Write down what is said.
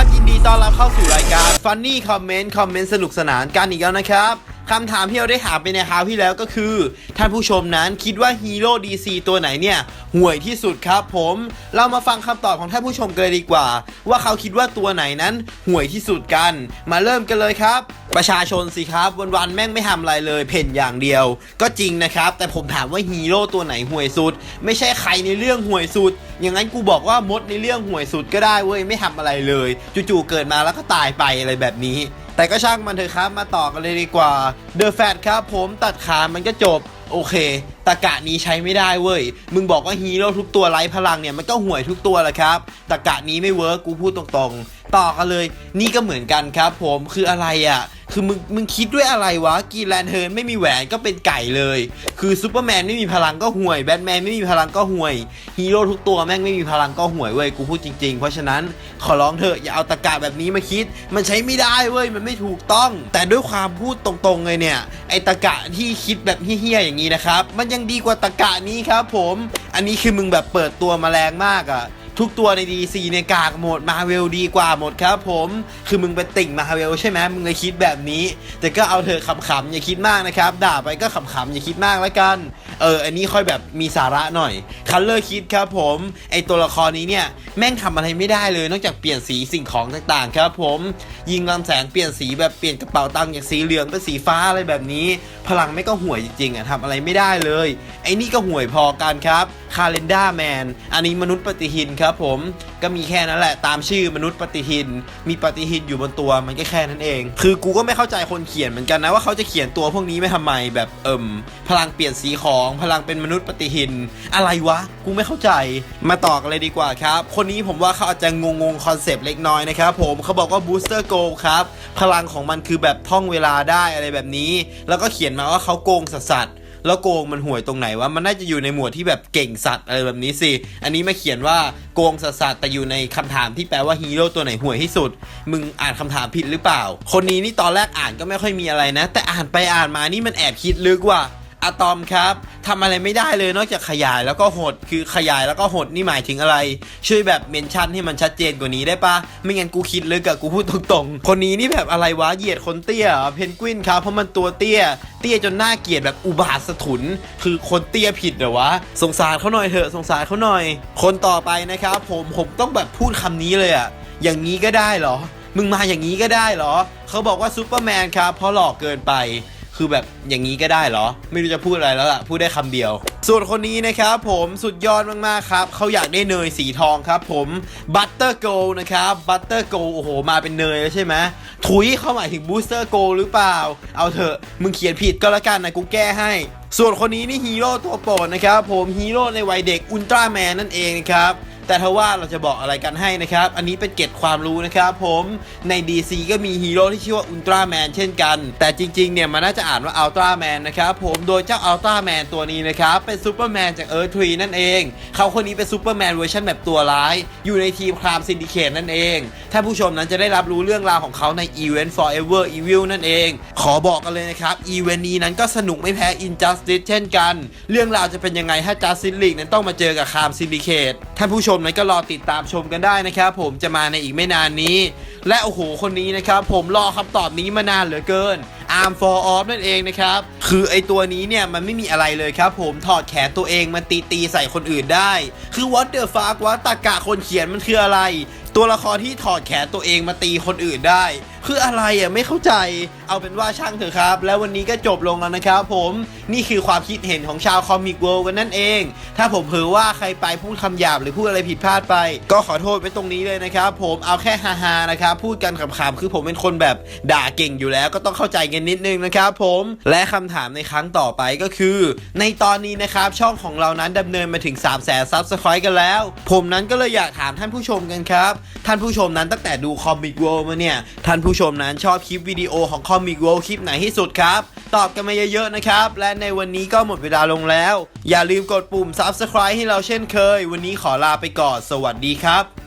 ับยินดีต้อนรับเข้าสู่รายการ Funny Comment คอมเมนต์สนุกสนานกันอีกแล้วนะครับ คำถามที่เราได้ถามไปในคราวที่แล้วก็คือ ท่านผู้ชมนั้นคิดว่าฮีโร่ DC ตัวไหนเนี่ยห่วยที่สุดครับผม เรามาฟังคำตอบของท่านผู้ชมกันเลยดีกว่า ว่าเขาคิดว่าตัวไหนนั้นห่วยที่สุดกัน มาเริ่มกันเลยครับ ประชาชนสิครับวันๆแม่งไม่ทำอะไรเลย เพ่นอย่างเดียว ก็จริงนะครับ แต่ผมถามว่าฮีโร่ตัวไหนห่วยสุด ไม่ใช่ใครในเรื่องห่วยสุด อย่างนั้นกูบอกว่ามดในเรื่องห่วยสุดก็ได้เว้ยไม่ทำอะไรเลย จู่ๆเกิดมาแล้วก็ตายไปอะไรแบบนี้ แต่ก็ช่างมันเถอะครับมาต่อกันเลยดีกว่าเดอะแฟตครับผมตัดขามันก็จบโอเค ตะกะนี้ใช้ไม่ได้เว้ย มึงบอกว่าฮีโร่ทุกตัวไร้พลังเนี่ยมันก็ห่วยทุกตัวแหละครับ ตะกะนี้ไม่เวิร์กกูพูดตรงๆ ต่อกันเลย นี่ก็เหมือนกันครับผมคืออะไรอะ่ะคือมึงมึงคิดด้วยอะไรวะกีแลนเทิร์นไม่มีแหวนก็เป็นไก่เลย คือซูเปอร์แมนไม่มีพลังก็ห่วยแบทแมนไม่มีพลังก็ห่วยฮีโร่ทุกตัวแม่งไม่มีพลังก็ห่วยเว้ยกูพูดจริงๆ เพราะฉะนั้นขอร้องเถอะอย่าเอาตะกะแบบนี้มาคิด มันใช้ไม่ได้เว้ยมันไม่ถูกต้อง แต่ด้วยความพูดตรงๆเลยเนี่ยไอตะกะที่คิดแบบเฮี้ยๆอย่างนี้นะครับมันยังดีกว่าตะกะนี้ครับผม อันนี้คือมึงแบบเปิดตัวมาแรงมากอะ ทุกตัวใน DC ในยกากหมดมาเวลดีกว่าหมดครับผม คือมึงเป็นติ่งมาเวลใช่ไหมมึงเลยคิดแบบนี้ แต่ก็เอาเถอขำๆอย่าคิดมากนะครับ ด่าไปก็ขำๆอย่าคิดมากแล้วกัน เออ อันนี้ค่อยแบบมีสาระหน่อยคัลเลอร์คิดครับผม ไอตัวละครนี้เนี่ย แม่งทำอะไรไม่ได้เลย นอกจากเปลี่ยนสีสิ่งของต่างๆ ครับผม ยิงลำแสงเปลี่ยนสีแบบเปลี่ยนกระเป๋าตังค์จากสีเหลืองเป็นสีฟ้าอะไรแบบนี้ พลังไม่ก็ห่วยจริงๆอะทำอะไรไม่ได้เลย ไอ้นี่ก็ห่วยพอกันครับคาเลนด้าแมนอันนี้มนุษย์ปฏิหินครับผมก็มีแค่นั้นแหละตามชื่อมนุษย์ปฏิหิน มีปฏิหินอยู่บนตัวมันก็แค่นั้นเอง คือกูก็ไม่เข้าใจคนเขียนเหมือนกันนะว่าเขาจะเขียนตัวพวกนี้ไม่ทำไมแบบเอิ่มพลังเปลี่ยนสีของพลังเป็นมนุษย์ปฏิหิน อะไรวะ กูไม่เข้าใจมาต่อกันเลยดีกว่าครับ คนนี้ผมว่าเขาอาจจะงงๆคอนเซปต์เล็กน้อยนะครับผมเขาบอกว่าบูสเตอร์โกครับพลังของมันคือแบบท่องเวลาได้อะไรแบบนี้ แล้วก็เขียนมาว่าเขาโกงสัตว์ แล้วโกงมันห่วยตรงไหนวะมันน่าจะอยู่ในหมวดที่แบบเก่งสัตว์อะไรแบบนี้สิ อันนี้มาเขียนว่าโกงสัตว์แต่อยู่ในคำถามที่แปลว่าฮีโร่ตัวไหนห่วยที่สุด มึงอ่านคำถามผิดหรือเปล่า คนนี้นี่ตอนแรกอ่านก็ไม่ค่อยมีอะไรนะ แต่อ่านไปอ่านมานี่มันแอบคิดลึกว่ะ อะตอมครับทำอะไรไม่ได้เลยนอกจากขยายแล้วก็หดคือขยายแล้วก็หดนี่หมายถึงอะไร ช่วยแบบเมนชั่นให้มันชัดเจนกว่านี้ได้ปะไม่งั้นกูคิดเลึกอะกูพูดตรงๆ คนนี้นี่แบบอะไรวะเหยียดคนเตี้ยเพนกวินครับเพราะมันตัวเตี้ย เตี้ยจนน่าเกลียดแบบอุบาทสถุน คือคนเตี้ยผิดเหรอวะสงสารเขาหน่อยเถอะสงสารเขาหน่อย คนต่อไปนะครับ ผมผมต้องแบบพูดคำนี้เลยอะอย่างนี้ก็ได้เหรอ มึงมาอย่างนี้ก็ได้เหรอเขาบอกว่าซูเปอร์แมนครับเพราะหลอกเกินไป คือแบบอย่างนี้ก็ได้เหรอ ไม่รู้จะพูดอะไรแล้วล่ะ พูดได้คำเดียว ส่วนคนนี้นะครับผมสุดยอดมากๆครับ เขาอยากได้เนยสีทองครับผมบัตเตอร์โกนะครับบัตเตอร์โกโอ้โห มาเป็นเนยแล้วใช่ไหมถุยเข้าหมายถึงบูสเตอร์โกหรือเปล่า เอาเถอะ มึงเขียนผิดก็แล้วกันนะกูแก้ให้ส่วนคนนี้นี่ฮีโร่ตัวโปรดนะครับผมฮีโร่ในวัยเด็กอุลตร้าแมนนั่นเองนะครับ แต่ถ้าว่าเราจะบอกอะไรกันให้นะครับ อันนี้เป็นเก็ดความรู้นะครับผมใน DC ก็มีฮีโร่ที่ชื่อว่าอุลตร้าแมนเช่นกัน แต่จริงๆเนี่ยมันน่าจะอ่านว่าอัลตร้าแมนนะครับผมโดยเจ้าอัลตร้าแมนตัวนี้นะครับเป็นซูเปอร์แมนจากเอิร์ธทรีนั่นเอง เขาคนนี้เป็นซูเปอร์แมนเวอร์ชันแบบตัวร้าย อยู่ในทีมครามซินดิเคตนั่นเองท่านผู้ชมนั้นจะได้รับรู้เรื่องราวของเขาในอีเวนต์ Forever Evil นั่นเองขอบอกกันเลยนะครับ อีเวนต์นี้นั้นก็สนุกไม่แพ้ Injustice เช่นกัน เรื่องราวจะเป็นยังไงถ้า Justice League นั้นต้องมาเจอกับครามซินดิเคตท่านผู้ชมนั้นก็รอติดตามชมกันได้นะครับผมจะมาในอีกไม่นานนี้ และโอ้โหคนนี้นะครับผมรอคำตอบนี้มานานเหลือเกิน Arm for Off นั่นเองนะครับ คือไอตัวนี้เนี่ย มันไม่มีอะไรเลยครับผมถอดแขนตัวเองมาตีตีใส่คนอื่นได้ คือ what the fuck วะตากะคนเขียนมันคืออะไร ตัวละครที่ถอดแขนตัวเองมาตีคนอื่นได้คืออะไรอะไม่เข้าใจเอาเป็นว่าช่างเถอะครับ แล้ววันนี้ก็จบลงแล้วนะครับผมนี่คือความคิดเห็นของชาวคอมิกเวิลด์กันนั่นเอง ถ้าผมเผลอว่าใครไปพูดคำหยาบหรือพูดอะไรผิดพลาดไป ก็ขอโทษไว้ตรงนี้เลยนะครับผมเอาแค่ฮาๆนะครับพูดกันขำๆคือผมเป็นคนแบบด่าเก่งอยู่แล้วก็ต้องเข้าใจกันนิดนึงนะครับผมและคำถามในครั้งต่อไปก็คือ ในตอนนี้นะครับช่องของเรานั้นดำเนินมาถึง 3 0 0แสนซับสไครต์กันแล้ว ผมนั้นก็เลยอยากถามท่านผู้ชมกันครับ ท่านผู้ชมนั้นตั้งแต่ดูคอมิกเวิลด์มาเนี่ยท่านผูผู้ชมนั้นชอบคลิปวิดีโอของคอมิกเวิลด์คลิปไหนที่สุดครับ ตอบกันมาเยอะๆนะครับ และในวันนี้ก็หมดเวลาลงแล้ว อย่าลืมกดปุ่ม Subscribe ให้เราเช่นเคย วันนี้ขอลาไปก่อนสวัสดีครับ